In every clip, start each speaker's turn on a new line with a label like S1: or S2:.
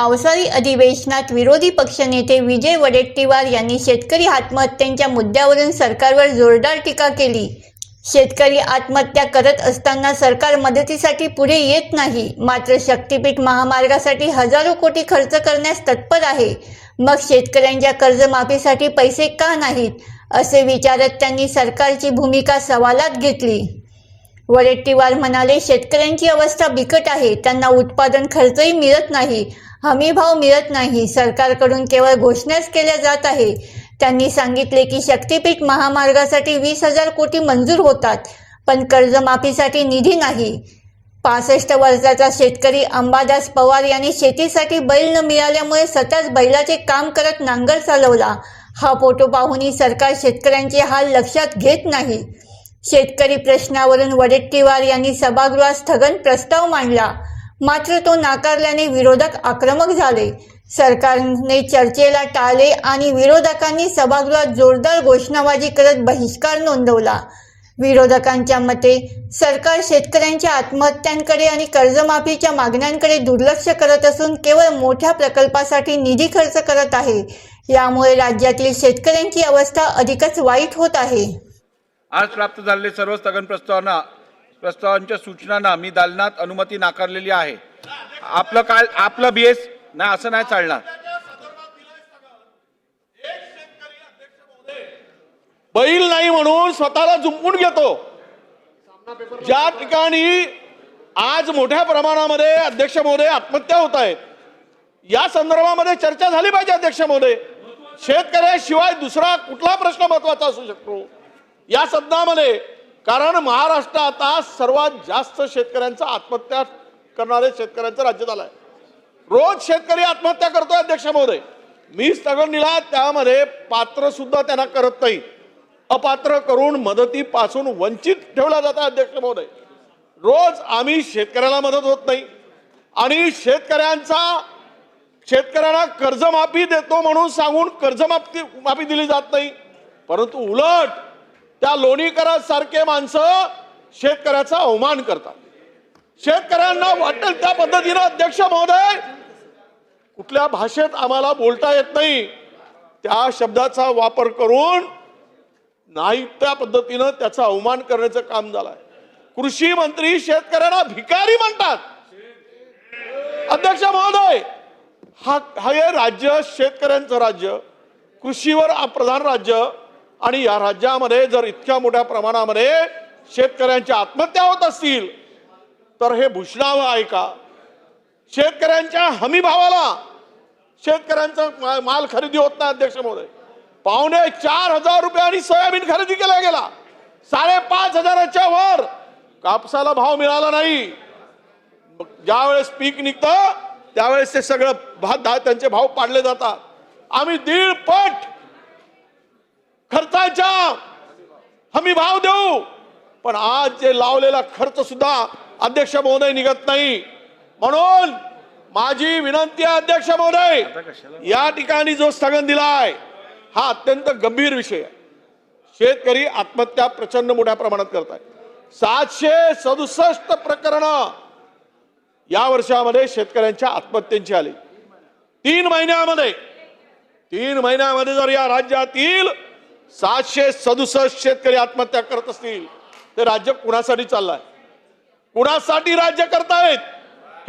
S1: पावसाळी अधिवेशनात विरोधी पक्षनेते विजय वडेट्टीवार यांनी शेतकरी आत्महत्यांच्या मुद्द्यावरून सरकारवर जोरदार टीका केली. शेतकरी आत्महत्या करत असताना सरकार मदतीसाठी पुढे येत नाही. मात्र शक्तीपीठ महामार्गासाठी हजारो कोटी खर्च करण्यास तत्पर आहे. मग शेतकऱ्यांच्या कर्जमाफीसाठी पैसे का नाहीत? असे विचारत त्यांनी सरकारची भूमिका सवालात घेतली. वडेट्टीवार म्हणाले शेतकऱ्यांची अवस्था बिकट आहे. त्यांना उत्पादन खर्चही मिळत नाही. हमी भाव मिळत नाही. सरकारकडून केवळ घोषणाच केल्या जात आहे त्यांनी सांगितले की शक्तीपीठ महामार्गासाठी वीस हजार कोटी मंजूर होतात पण कर्जमाफीसाठी निधी नाही. पासष्ट वर्षाचा शेतकरी अंबादास पवार यांनी शेतीसाठी बैल न मिळाल्यामुळे सतत बैलाचे काम करत नांगर चालवला. हा फोटो पाहूनही सरकार शेतकऱ्यांचे हाल लक्षात घेत नाही. शेतकरी प्रश्नावरून वडेट्टीवार यांनी सभागृहात स्थगन प्रस्ताव मांडला. मात्र तो नाकारल्याने विरोधक आक्रमक झाले. सरकारने चर्चेला टाळले आणि विरोधकांनी सभागृहात जोरदार घोषणाबाजी करत बहिष्कार नोंदवला. विरोधकांच्या मते सरकार शेतकऱ्यांच्या आत्महत्यांकडे आणि कर्जमाफीच्या मागण्यांकडे दुर्लक्ष करत असून केवळ मोठ्या प्रकल्पासाठी निधी खर्च करत आहे. यामुळे राज्यातील शेतकऱ्यांची अवस्था अधिकच वाईट होत आहे.
S2: आज प्राप्त झालेले सर्व स्थगन प्रस्तावांना प्रस्तावांच्या सूचनांना मी दालनात अनुमती नाकारलेली आहे. आपलं काय आपलं बीएस नाही असं नाही चालणार.
S3: बैल नाही म्हणून स्वतःला जुंपून घेतो. ज्या ठिकाणी आज मोठ्या प्रमाणामध्ये अध्यक्ष महोदय आत्महत्या होत आहेत या संदर्भामध्ये चर्चा झाली पाहिजे अध्यक्ष महोदय. शेतकऱ्याशिवाय दुसरा कुठला प्रश्न महत्त्वाचा असू शकतो? या सदनामध्ये कारण महाराष्ट्र आता सर्वात जास्त शेतकऱ्यांचा आत्महत्या करणारे शेतकऱ्यांचं राज्य झालं आहे रोज शेतकरी आत्महत्या करतोय अध्यक्ष महोदय. मी स्थगन दिला त्यामध्ये पात्र सुद्धा त्यांना करत नाही. अपात्र करून मदतीपासून वंचित ठेवला जातं अध्यक्ष महोदय. रोज आम्ही शेतकऱ्याला मदत होत नाही. आणि शेतकऱ्यांचा शेतकऱ्यांना कर्जमाफी देतो म्हणून सांगून कर्जमाफी माफी दिली जात नाही. परंतु उलट त्या लोणीकरांसारखे माणसं शेतकऱ्याचा अवमान करतात. शेतकऱ्यांना वाटेल त्या पद्धतीनं अध्यक्ष महोदय कुठल्या भाषेत आम्हाला बोलता येत नाही. त्या शब्दाचा वापर करून नाही त्या पद्धतीनं त्याचा अवमान करण्याचं काम झालंय. कृषी मंत्री शेतकऱ्यांना भिकारी म्हणतात. अध्यक्ष महोदय हा हा हे राज्य शेतकऱ्यांचं राज्य कृषीवर प्रधान राज्य आणि या राज्यामध्ये जर इतक्या मोठ्या प्रमाणामध्ये शेतकऱ्यांच्या आत्महत्या होत असतील तर हे भूषणावं आहे का? शेतकऱ्यांच्या हमी भावाला शेतकऱ्यांचा मा- माल खरेदी होत नाही अध्यक्ष महोदय. पावणे चार हजार रुपयांनी सोयाबीन खरेदी केला गेला. साडेपाच हजाराच्या वर कापसाला भाव मिळाला नाही. ज्यावेळेस ज्या वेळेस पीक निघतं त्यावेळेस ते सगळं भात त्यांचे भाव पाडले जातात. आम्ही दीड पट खर्चाच्या हमी भाव देऊ. पण आज जे लावलेला खर्च सुद्धा अध्यक्ष महोदय निघत नाही. म्हणून माझी विनंती आहे अध्यक्ष महोदय या ठिकाणी जो स्थगन दिलाय हा अत्यंत गंभीर विषय आहे. शेतकरी आत्महत्या प्रचंड मोठ्या प्रमाणात करत आहे सातशे सदुसष्ट प्रकरण या वर्षामध्ये शेतकऱ्यांच्या आत्महत्यांची आली. तीन महिन्यामध्ये तीन महिन्यामध्ये जर या राज्यातील सातशे सदुसष्ट शेतकरी आत्महत्या करत असतील. ते राज्य कुणासाठी चाललंय? कुणासाठी राज्य करतायत?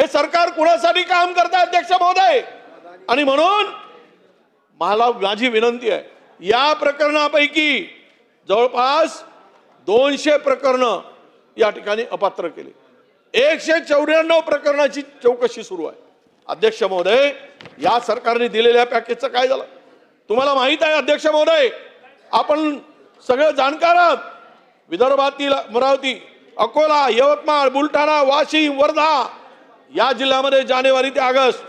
S3: हे सरकार कुणासाठी काम करताय अध्यक्ष महोदय? आणि म्हणून मला माझी विनंती आहे या प्रकरणापैकी जवळपास दोनशे प्रकरण या ठिकाणी अपात्र केले. एकशे चौऱ्याण्णव प्रकरणाची चौकशी सुरू आहे. अध्यक्ष महोदय या सरकारने दिलेल्या पॅकेजचं काय झालं? तुम्हाला माहीत आहे अध्यक्ष महोदय? आपण सगळे जाणकार आहात. विदर्भातील अमरावती अकोला यवतमाळ बुलढाणा वाशिम वर्धा या जिल्ह्यामध्ये जानेवारी ते ऑगस्ट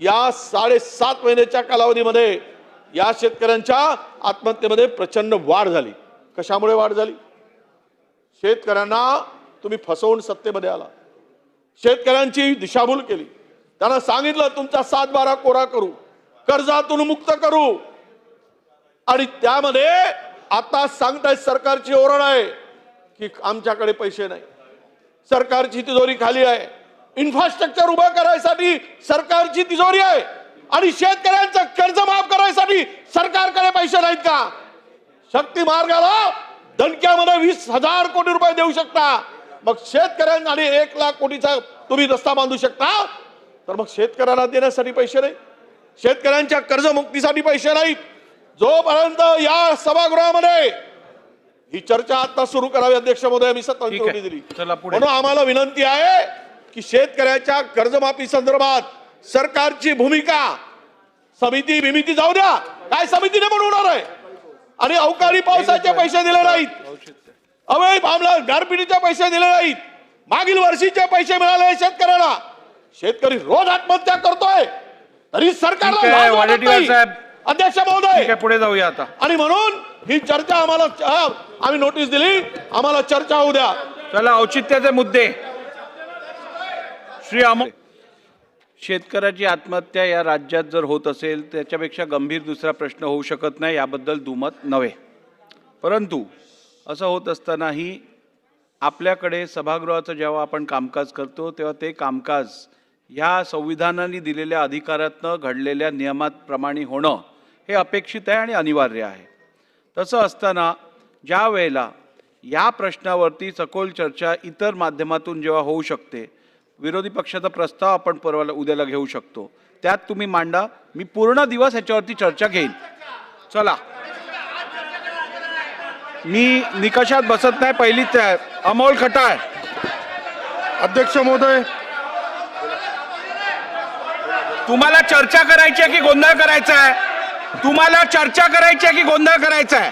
S3: या साडेसात महिन्याच्या कालावधीमध्ये या शेतकऱ्यांच्या आत्महत्येमध्ये प्रचंड वाढ झाली. कशामुळे वाढ झाली? शेतकऱ्यांना तुम्ही फसवून सत्तेमध्ये आला. शेतकऱ्यांची दिशाभूल केली. त्यांना सांगितलं तुमचा सात बारा कोरा करू. कर्जातून मुक्त करू. आणि त्यामध्ये आता सांगताय सरकारची ओरड आहे की आमच्याकडे पैसे नाही. सरकारची तिजोरी खाली आहे. इन्फ्रास्ट्रक्चर उभं करायसाठी सरकारची तिजोरी आहे. आणि शेतकऱ्यांचं कर्ज माफ करायसाठी सरकारकडे पैसे नाहीत का? शक्ती मार्गाला दणक्यामध्ये वीस हजार कोटी रुपये देऊ शकता. मग शेतकऱ्यांना आणि एक लाख कोटीचा तुम्ही रस्ता बांधू शकता. तर मग शेतकऱ्यांना देण्यासाठी पैसे नाही. शेतकऱ्यांच्या कर्जमुक्तीसाठी पैसे नाहीत. जोपर्यंत या सभागृहामध्ये ही चर्चा आता सुरू करावी अध्यक्ष महोदय मी
S2: आहे.
S3: दिली. म्हणून आम्हाला विनंती आहे की शेतकऱ्याच्या कर्जमाफी संदर्भात सरकारची भूमिका समिती भूमिती जाऊ द्या. काय समितीने बनवणार आहे. आणि अवकाळी पावसाचे पैसे दिले नाहीत. अवय आम्हाला गारपिटीचे पैसे दिले नाहीत. मागील वर्षीचे पैसे मिळाले शेतकऱ्याला. शेतकरी रोज आत्महत्या करतोय. तरी सरकारला अध्यक्ष
S2: ठीक
S3: महोदय
S2: पुढे जाऊया आता.
S3: आणि म्हणून ही चर्चा आम्हाला आम्ही नोटीस दिली. आम्हाला चर्चा होऊ द्या.
S2: चला औचित्याचे मुद्दे. श्री अमोल शेतकऱ्याची आत्महत्या या राज्यात जर होत असेल त्याच्यापेक्षा गंभीर दुसरा प्रश्न होऊ शकत नाही याबद्दल दुमत नव्हे. परंतु असं होत असतानाही आपल्याकडे सभागृहाचं जेव्हा आपण कामकाज करतो तेव्हा ते कामकाज ह्या संविधानाने दिलेल्या अधिकारातनं घडलेल्या नियमाप्रमाणे होणं हे अपेक्षित आहे आणि अनिवार्य आहे. तसं असताना ज्या वेळेला या प्रश्नावरती सखोल चर्चा इतर माध्यमातून जेव्हा होऊ शकते विरोधी पक्षाचा प्रस्ताव आपण परवा उद्याला घेऊ शकतो. त्यात तुम्ही मांडा मी पूर्ण दिवस ह्याच्यावरती चर्चा घेईन. चला. मी निकषात बसत नाही पहिली त्या अमोल खटाळ.
S4: अध्यक्ष महोदय.
S2: तुम्हाला चर्चा करायची आहे की गोंधळ करायचा आहे? तुम्हाला चर्चा करायची आहे की गोंधळ करायचा आहे?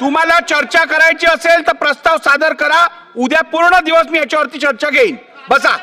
S2: तुम्हाला चर्चा करायची असेल तर प्रस्ताव सादर करा. उद्या पूर्ण दिवस मी याच्यावरती चर्चा घेईन. बसा.